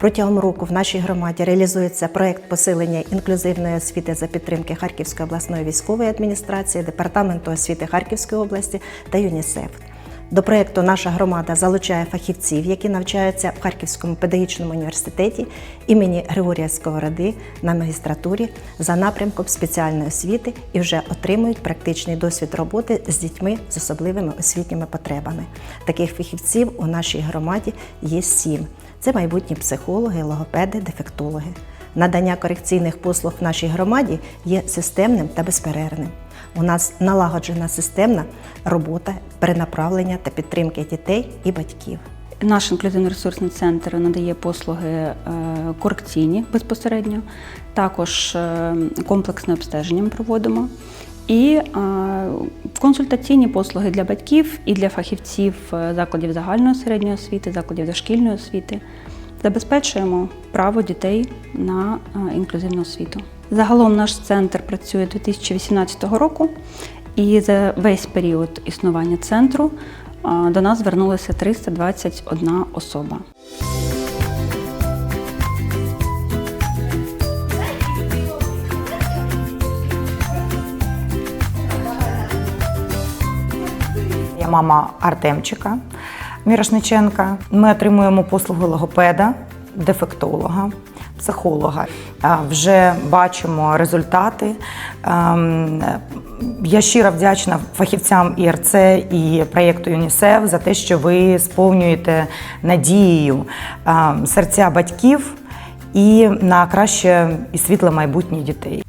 Протягом року в нашій громаді реалізується проект посилення інклюзивної освіти за підтримки Харківської обласної військової адміністрації, департаменту освіти Харківської області та ЮНІСЕФ. До проєкту наша громада залучає фахівців, які навчаються в Харківському педагогічному університеті імені Григорія Сковороди на магістратурі за напрямком спеціальної освіти і вже отримують практичний досвід роботи з дітьми з особливими освітніми потребами. Таких фахівців у нашій громаді є сім. Це майбутні психологи, логопеди, дефектологи. Надання корекційних послуг в нашій громаді є системним та безперервним. У нас налагоджена системна робота перенаправлення та підтримки дітей і батьків. Наш інклюзивно-ресурсний центр надає послуги е, корекційні безпосередньо, також е, комплексне обстеження ми проводимо. І е, консультаційні послуги для батьків і для фахівців е, закладів загальної середньої освіти, закладів дошкільної освіти. Забезпечуємо право дітей на е, інклюзивну освіту. Загалом наш центр працює 2018 року, і за весь період існування центру до нас звернулося 321 особа. Мама Артемчика Мірошниченка. Ми отримуємо послуги логопеда, дефектолога, психолога. Вже бачимо результати. Ем, Я щиро вдячна фахівцям ІРЦ і проєкту ЮНІСЕФ за те, що ви сповнюєте надією ем, серця батьків і на краще і світле майбутнє дітей.